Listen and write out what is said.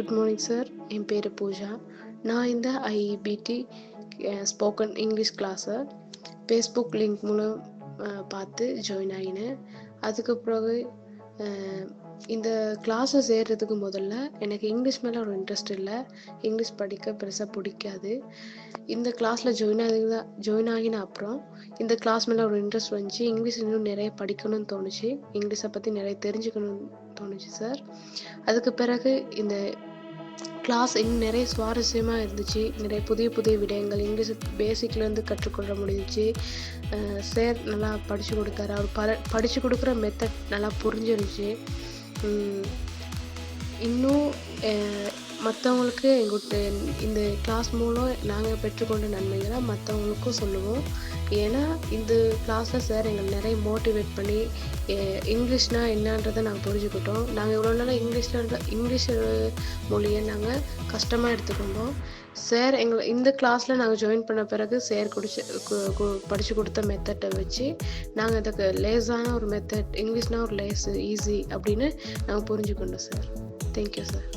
Good morning sir என் பேர் பூஜா. நான் இந்த ஐஇபிடி ஸ்போக்கன் இங்கிலீஷ் கிளாஸை ஃபேஸ்புக் லிங்க் மூலம் பார்த்து ஜாயின் ஆகினேன். அதுக்கு பிறகு இந்த கிளாஸை சேர்கிறதுக்கு முதல்ல எனக்கு இங்கிலீஷ் மேலே ஒரு இன்ட்ரெஸ்ட் இல்லை. இங்கிலீஷ் படிக்க பெருசாக பிடிக்காது. இந்த கிளாஸில் ஜாயின் ஆகி ஜாயின் ஆகின அப்புறம் இந்த கிளாஸ் மேலே ஒரு இன்ட்ரெஸ்ட் வந்துச்சு. இங்கிலீஷ் இன்னும் நிறைய படிக்கணும்னு தோணுச்சு. இங்கிலீஷை பற்றி நிறைய தெரிஞ்சுக்கணும்னு தோணுச்சு சார் அதுக்கு பிறகு இந்த கிளாஸ் இன்னும் நிறைய சுவாரஸ்யமாக இருந்துச்சு. நிறைய புதிய புதிய விடயங்கள் இங்கிலீஷ் பேசிக்லேருந்து கற்றுக்கொள்ள முடிஞ்சுச்சு. சார் நல்லா படித்து கொடுத்தாரு. அவர் பல படித்து கொடுக்குற மெத்தட் நல்லா புரிஞ்சிருச்சு இன்னும் மற்றவங்களுக்கு எங்கள்கிட்ட இந்த கிளாஸ் மூலம் நாங்கள் பெற்றுக்கொண்ட நன்மைகளை மற்றவங்களுக்கும் சொல்லுவோம். ஏன்னா இந்த கிளாஸில் சார் எங்களை நிறைய மோட்டிவேட் பண்ணி இங்கிலீஷ்னால் என்னன்றதை நாங்கள் புரிஞ்சுக்கிட்டோம். நாங்கள் இவ்வளோ நாளாக இங்கிலீஷில் இங்கிலீஷ் மொழியை நாங்கள் கஷ்டமாக எடுத்துக்கொண்டோம். சார் எங்களை இந்த கிளாஸில் நாங்கள் ஜாயின் பண்ண பிறகு சார் குடிச்சு படித்து கொடுத்த மெத்தட்டை வச்சு நாங்கள் இதுக்கு லேஸான ஒரு மெத்தட் இங்கிலீஷ்னால் ஒரு லேஸ் ஈஸி அப்படின்னு நாங்கள் புரிஞ்சுக்கொண்டோம் சார் தேங்க்யூ சார்